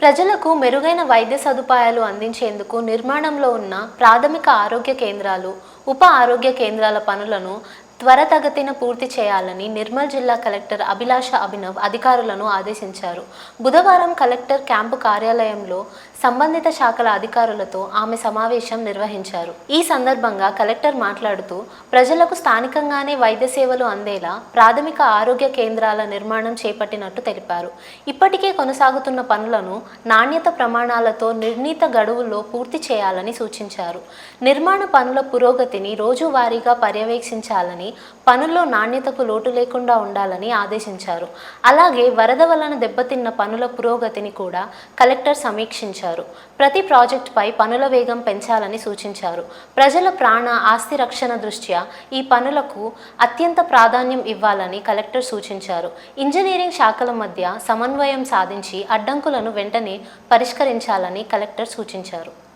ప్రజలకు మెరుగైన వైద్య సదుపాయాలు అందించేందుకు నిర్మాణంలో ఉన్న ప్రాథమిక ఆరోగ్య కేంద్రాలు ఉప ఆరోగ్య కేంద్రాల పనులను త్వరతగతిన పూర్తి చేయాలని నిర్మల్ జిల్లా కలెక్టర్ అభిలాష అభినవ్ అధికారులను ఆదేశించారు. బుధవారం కలెక్టర్ క్యాంపు కార్యాలయంలో సంబంధిత శాఖల అధికారులతో ఆమె సమావేశం నిర్వహించారు. ఈ సందర్భంగా కలెక్టర్ మాట్లాడుతూ ప్రజలకు స్థానికంగానే వైద్య సేవలు అందేలా ప్రాథమిక ఆరోగ్య కేంద్రాల నిర్మాణం చేపట్టినట్టు తెలిపారు. ఇప్పటికే కొనసాగుతున్న పనులను నాణ్యత ప్రమాణాలతో నిర్ణీత గడువుల్లో పూర్తి చేయాలని సూచించారు. నిర్మాణ పనుల పురోగతిని రోజువారీగా పర్యవేక్షించాలని పనుల్లో నాణ్యతకు లోటు లేకుండా ఉండాలని ఆదేశించారు. అలాగే వరద వలన దెబ్బతిన్న పనుల పురోగతిని కూడా కలెక్టర్ సమీక్షించారు. ప్రతి ప్రాజెక్టుపై పనుల వేగం పెంచాలని సూచించారు. ప్రజల ప్రాణ ఆస్తి రక్షణ దృష్ట్యా ఈ పనులకు అత్యంత ప్రాధాన్యం ఇవ్వాలని కలెక్టర్ సూచించారు. ఇంజనీరింగ్ శాఖల మధ్య సమన్వయం సాధించి అడ్డంకులను వెంటనే పరిష్కరించాలని కలెక్టర్ సూచించారు.